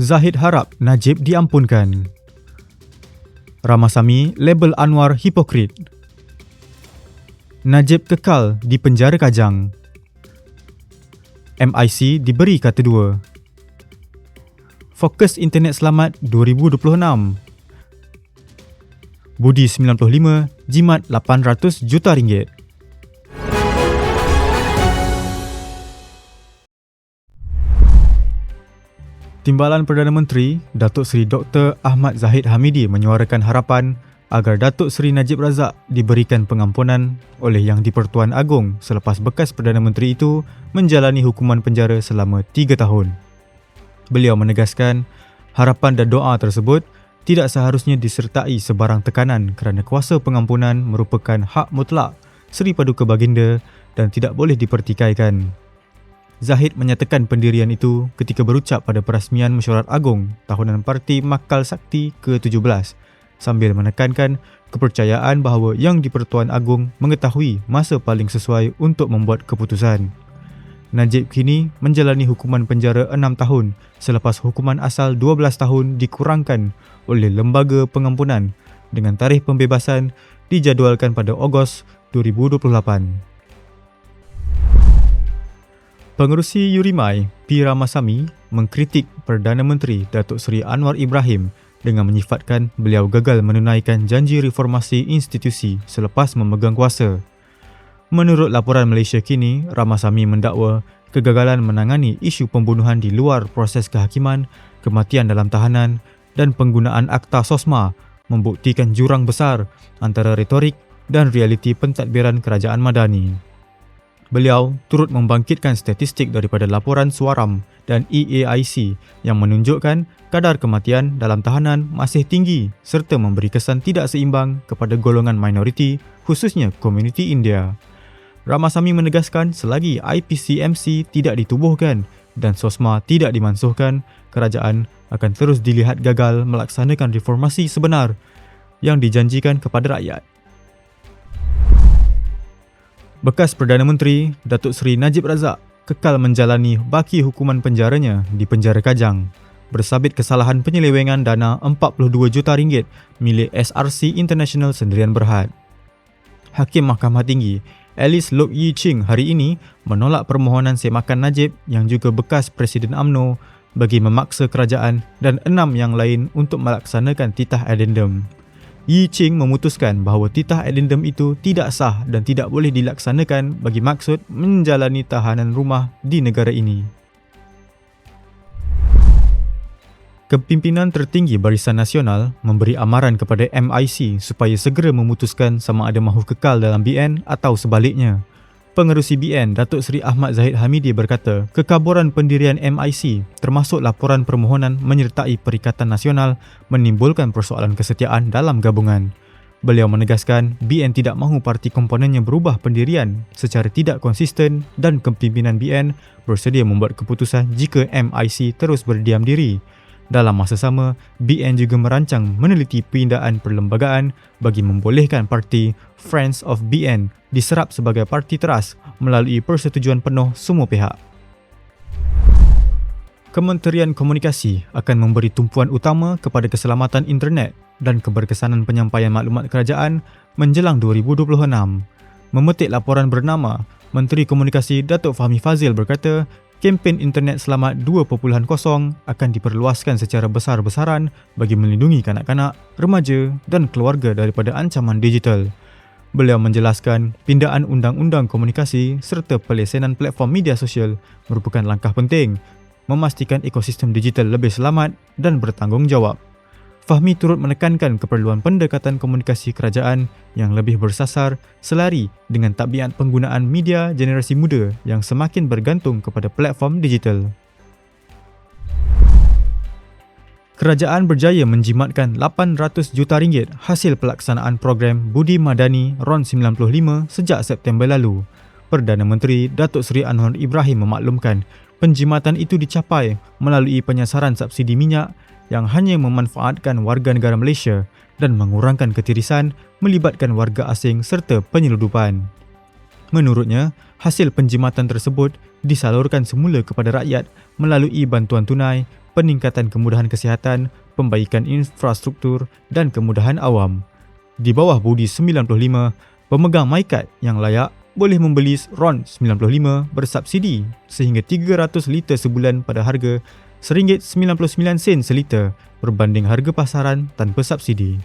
Zahid harap Najib diampunkan. Ramasami label Anwar hipokrit. Najib kekal di penjara Kajang. MIC diberi kata dua. Fokus Internet Selamat 2026. Budi 95 jimat 800 juta ringgit. Timbalan Perdana Menteri Datuk Seri Dr. Ahmad Zahid Hamidi menyuarakan harapan agar Datuk Seri Najib Razak diberikan pengampunan oleh Yang di-Pertuan Agong selepas bekas Perdana Menteri itu menjalani hukuman penjara selama 3 tahun. Beliau menegaskan harapan dan doa tersebut tidak seharusnya disertai sebarang tekanan kerana kuasa pengampunan merupakan hak mutlak Seri Paduka Baginda dan tidak boleh dipertikaikan. Zahid menyatakan pendirian itu ketika berucap pada perasmian mesyuarat agung tahunan Parti Makal Sakti ke-17 sambil menekankan kepercayaan bahawa Yang di-Pertuan Agong mengetahui masa paling sesuai untuk membuat keputusan. Najib kini menjalani hukuman penjara 6 tahun selepas hukuman asal 12 tahun dikurangkan oleh Lembaga Pengampunan dengan tarikh pembebasan dijadualkan pada Ogos 2028. Pengerusi Yurimai, P. Ramasamy, mengkritik Perdana Menteri Datuk Seri Anwar Ibrahim dengan menyifatkan beliau gagal menunaikan janji reformasi institusi selepas memegang kuasa. Menurut laporan Malaysia kini, Ramasamy mendakwa kegagalan menangani isu pembunuhan di luar proses kehakiman, kematian dalam tahanan dan penggunaan akta SOSMA membuktikan jurang besar antara retorik dan realiti pentadbiran kerajaan Madani. Beliau turut membangkitkan statistik daripada laporan Suaram dan EAIC yang menunjukkan kadar kematian dalam tahanan masih tinggi serta memberi kesan tidak seimbang kepada golongan minoriti khususnya komuniti India. Ramasamy menegaskan selagi IPCMC tidak ditubuhkan dan SOSMA tidak dimansuhkan, kerajaan akan terus dilihat gagal melaksanakan reformasi sebenar yang dijanjikan kepada rakyat. Bekas Perdana Menteri Datuk Seri Najib Razak kekal menjalani baki hukuman penjaranya di penjara Kajang bersabit kesalahan penyelewengan dana 42 juta ringgit milik SRC International Sendirian Berhad. Hakim Mahkamah Tinggi Alice Lok Yi Ching hari ini menolak permohonan semakan Najib yang juga bekas Presiden AMNO bagi memaksa kerajaan dan enam yang lain untuk melaksanakan titah addendum. Yi Ching memutuskan bahawa titah addendum itu tidak sah dan tidak boleh dilaksanakan bagi maksud menjalani tahanan rumah di negara ini. Kepimpinan tertinggi Barisan Nasional memberi amaran kepada MIC supaya segera memutuskan sama ada mahu kekal dalam BN atau sebaliknya. Pengerusi BN Datuk Seri Ahmad Zahid Hamidi berkata, kekaburan pendirian MIC termasuk laporan permohonan menyertai Perikatan Nasional menimbulkan persoalan kesetiaan dalam gabungan. Beliau menegaskan BN tidak mahu parti komponennya berubah pendirian secara tidak konsisten dan kepimpinan BN bersedia membuat keputusan jika MIC terus berdiam diri. Dalam masa sama, BN juga merancang meneliti pindaan perlembagaan bagi membolehkan parti Friends of BN diserap sebagai parti teras melalui persetujuan penuh semua pihak. Kementerian Komunikasi akan memberi tumpuan utama kepada keselamatan internet dan keberkesanan penyampaian maklumat kerajaan menjelang 2026. Memetik laporan bernama, Menteri Komunikasi Datuk Fahmi Fazil berkata, kempen internet selamat 2.0 akan diperluaskan secara besar-besaran bagi melindungi kanak-kanak, remaja dan keluarga daripada ancaman digital. Beliau menjelaskan pindaan undang-undang komunikasi serta pelesenan platform media sosial merupakan langkah penting memastikan ekosistem digital lebih selamat dan bertanggungjawab. Fahmi turut menekankan keperluan pendekatan komunikasi kerajaan yang lebih bersasar selari dengan tabiat penggunaan media generasi muda yang semakin bergantung kepada platform digital. Kerajaan berjaya menjimatkan 800 juta ringgit hasil pelaksanaan program Budi Madani RON 95 sejak September lalu. Perdana Menteri Datuk Seri Anwar Ibrahim memaklumkan penjimatan itu dicapai melalui penyasaran subsidi minyak yang hanya memanfaatkan warga negara Malaysia dan mengurangkan ketirisan melibatkan warga asing serta penyeludupan. Menurutnya, hasil penjimatan tersebut disalurkan semula kepada rakyat melalui bantuan tunai, peningkatan kemudahan kesihatan, pembaikan infrastruktur dan kemudahan awam. Di bawah Budi 95, pemegang MyCard yang layak boleh membeli RON 95 bersubsidi sehingga 300 liter sebulan pada harga RM1.99 seliter berbanding harga pasaran tanpa subsidi.